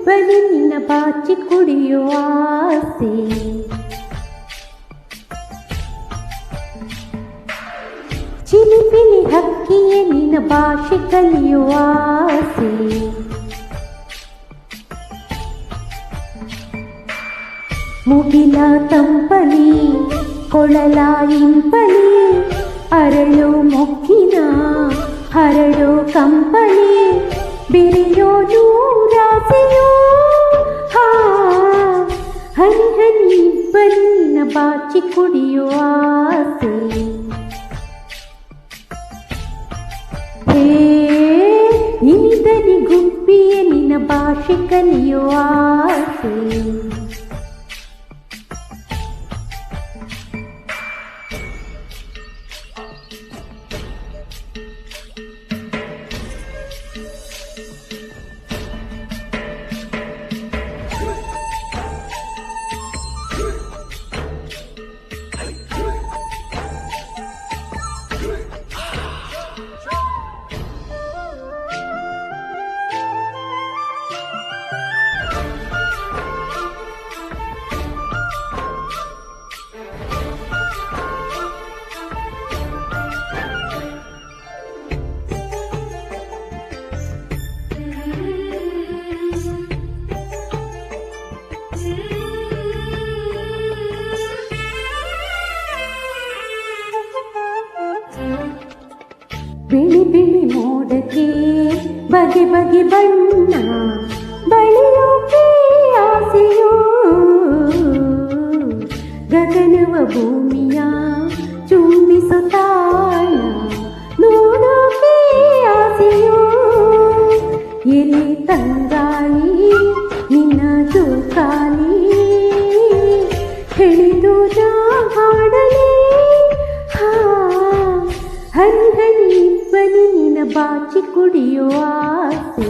ಇಬ್ಬನಿ ನಿನ್ನ ಬಾಚಿ ಕುಡಿಯುವ ಆಸೆ ಚಿಲಿಪಿಲಿ ಹಕ್ಕಿಯೇ ನಿನ್ನ ಭಾಷೆ ಕಲಿಯುವ ಆಸೆ ಮುಗಿಲ ತಂಪಲಿ ಕೊಳಲ ಇಂಪಲಿ ಅರಳು ಮೊಗ್ಗಿನ ಹರಳು ಕಂಪಲಿ ಬಿರಿಯೋ ನೂರಾಸೆಯೋ ಹಾ ಹನಿ ಹನಿ ಬನ್ನಿನ ಬಾಚಿ ಕುಡಿಯುವ ಆಸೆ ಹೇ ಇನಿದನಿ ಗುಬ್ಬಿಯ ನಿನ್ನ ಭಾಷೆ ಕಲಿಯುವ ಆಸೆ ಬಿಳಿ ಬಿಳಿ ಮೋಡಕ್ಕೆ ಬಗೆ ಬಗೆ ಬಣ್ಣ ಬಳಿಯೋಕೆ ಆಸೆಯೋ ಗಗನವ ಭೂಮಿಯ ಚುಂಬಿಸುತ್ತಾಳ ನೋಡೋಕೆ ಆಸೆಯೋ ಎಲೆ ತಂಗಾಳಿ ನಿನ್ನ ಜೋಕಾಲಿ ಹಿಡಿದು ನಾ ಬಾಚಿ ಕುಡಿಯುವ ಆಸೆ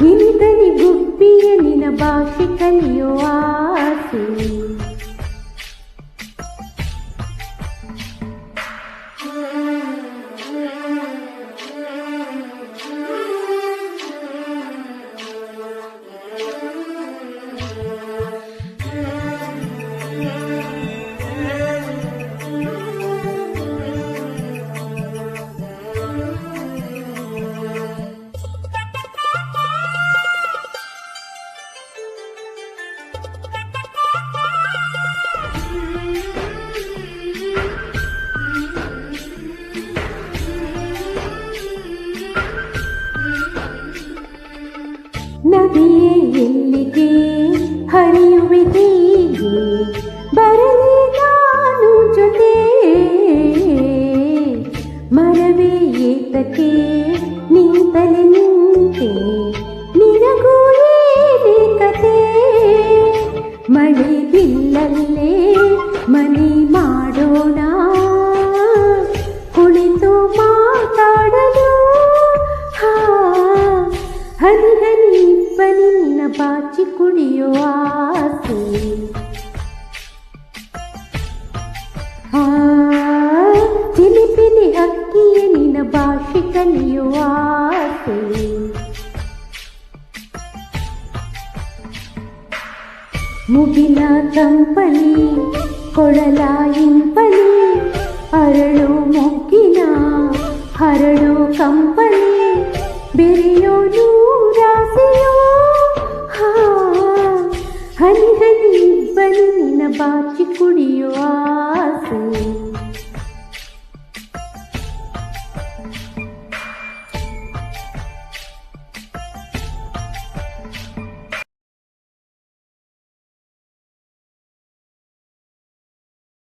ಇನಿದನಿ ಗುಬ್ಬಿಯ ನಿನ್ನ ಭಾಷೆ ಕಲಿಯುವ ಆಸೆ ನದಿಯೇ ಎಲ್ಲಿಗೆ ಹರಿಯುವೆ ಹೀಗೆ ಬರಲಿ ನಾನು ಜೊತೆ ಮರವೇ ಏತಕ್ಕೆ ನಿಂತಲೆ ನಿಂತೆ ನಿನಗೂ ಏನೇ ಕತೆ ಮಳೆ ಬಿಲ್ಲಲ್ಲೇ ಮನೆ ಮಾಡೋಣ ಕುಣಿಯುವ ಆಸೆ. ಪಿಲಿ ಹಕ್ಕಿಯ ನಿನ ಭಾಷೆ ಕಲಿಯುವ ಆಸೆ. ಮುಗಿನ ತಂಪಲಿ ಕೊಡಲ ಇಂಪಲಿ ಅರಳು ಮೊಗ್ಗಿನ ಹರಳು ಕಂಪಲಿ ಬೆರೆ ಹನಿ ಹನಿ ಇಬ್ಬನಿ ನಿನ ಬಾಚಿ ಕುಡಿಯುವ ಆಸೆ.